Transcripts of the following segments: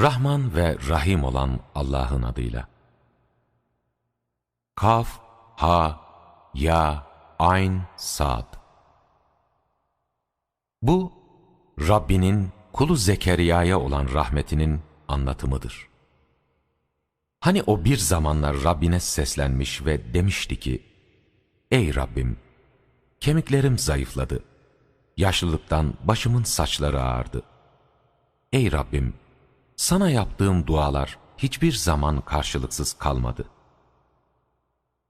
Rahman ve Rahim olan Allah'ın adıyla. Kaf, Ha, Ya, Ayn, Sad. Bu, Rabbinin kulu Zekeriya'ya olan rahmetinin anlatımıdır. Hani o bir zamanlar Rabbine seslenmiş ve demişti ki, Ey Rabbim, kemiklerim zayıfladı, yaşlılıktan başımın saçları ağardı. Ey Rabbim, sana yaptığım dualar hiçbir zaman karşılıksız kalmadı.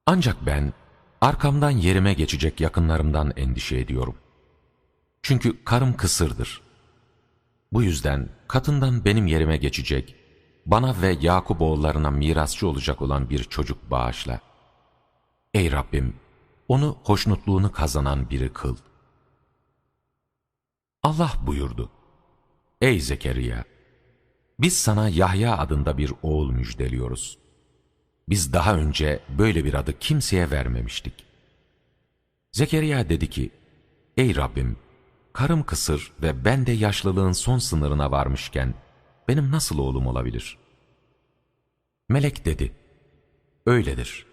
Ancak ben arkamdan yerime geçecek yakınlarımdan endişe ediyorum. Çünkü karım kısırdır. Bu yüzden katından benim yerime geçecek, bana ve Yakup oğullarına mirasçı olacak olan bir çocuk bağışla. Ey Rabbim, onu hoşnutluğunu kazanan biri kıl. Allah buyurdu. Ey Zekeriya! Biz sana Yahya adında bir oğul müjdeliyoruz. Biz daha önce böyle bir adı kimseye vermemiştik. Zekeriya dedi ki, Ey Rabbim, karım kısır ve ben de yaşlılığın son sınırına varmışken, benim nasıl oğlum olabilir? Melek dedi, öyledir.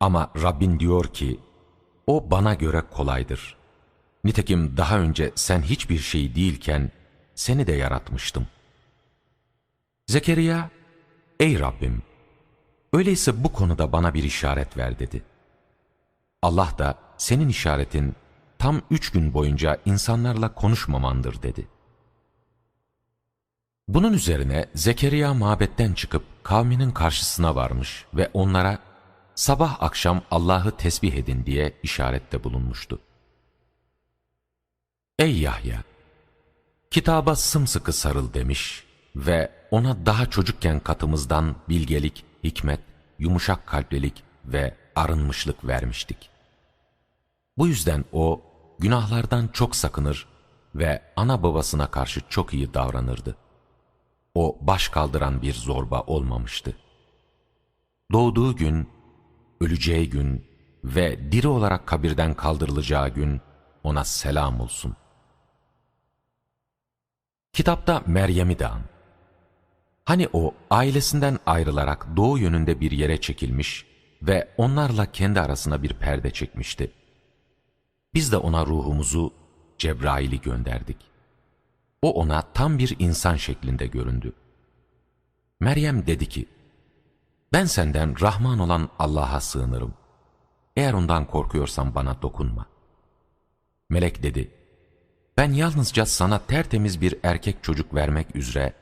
Ama Rabbin diyor ki, o bana göre kolaydır. Nitekim daha önce sen hiçbir şey değilken, seni de yaratmıştım. Zekeriya, ey Rabbim, öyleyse bu konuda bana bir işaret ver dedi. Allah da senin işaretin tam üç gün boyunca insanlarla konuşmamandır dedi. Bunun üzerine Zekeriya mabetten çıkıp kavminin karşısına varmış ve onlara sabah akşam Allah'ı tesbih edin diye işarette bulunmuştu. Ey Yahya! Kitaba sımsıkı sarıl demiş ve ona daha çocukken katımızdan bilgelik, hikmet, yumuşak kalplilik ve arınmışlık vermiştik. Bu yüzden o günahlardan çok sakınır ve ana babasına karşı çok iyi davranırdı. O baş kaldıran bir zorba olmamıştı. Doğduğu gün, öleceği gün ve diri olarak kabirden kaldırılacağı gün ona selam olsun. Kitapta Meryem'i de an. Hani o ailesinden ayrılarak doğu yönünde bir yere çekilmiş ve onlarla kendi arasına bir perde çekmişti. Biz de ona ruhumuzu, Cebrail'i gönderdik. O ona tam bir insan şeklinde göründü. Meryem dedi ki, ben senden Rahman olan Allah'a sığınırım. Eğer ondan korkuyorsan bana dokunma. Melek dedi, ben yalnızca sana tertemiz bir erkek çocuk vermek üzere